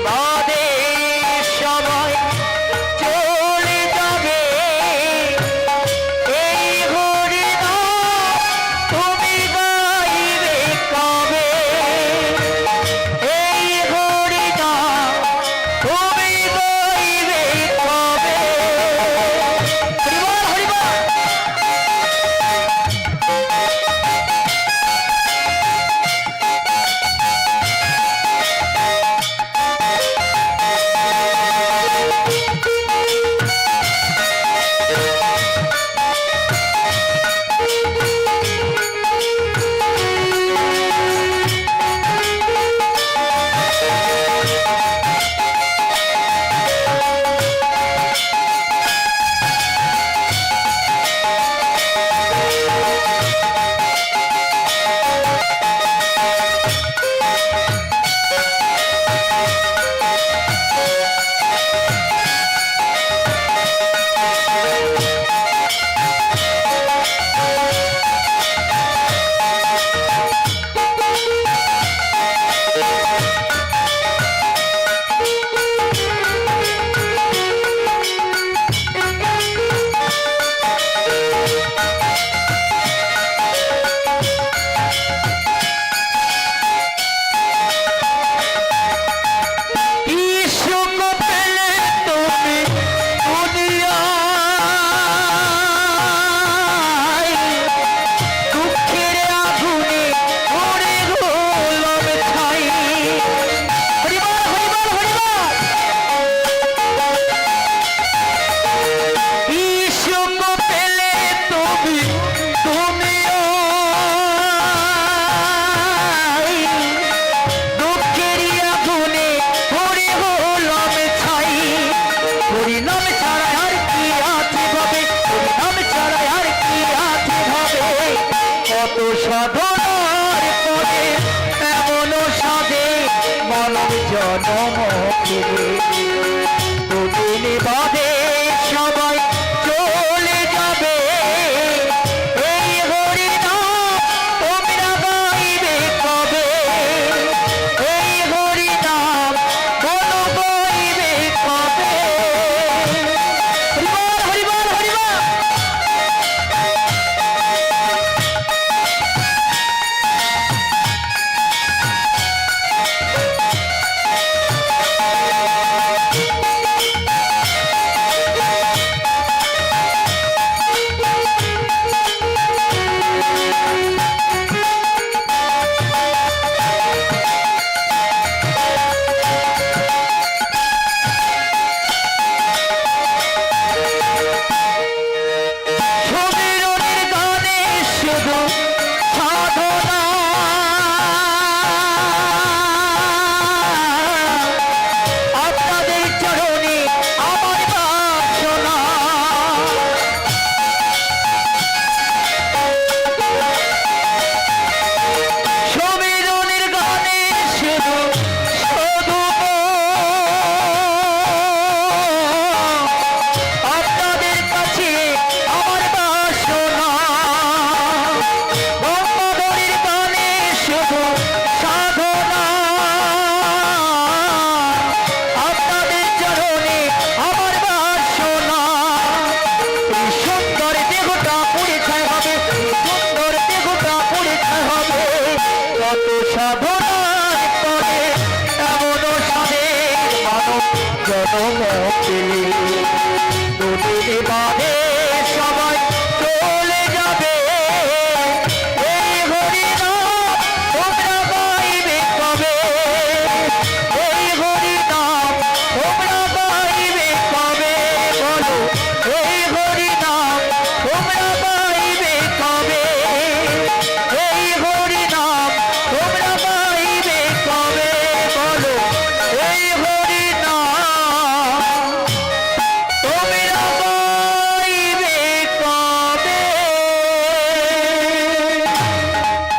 બાદ добрый. সাধনায় পরে এমন সাধের মানব জনম পেলে দুদিন বাদে সবাই চলে যাবে। এই হরিণা তোমরা পাইবে কবে?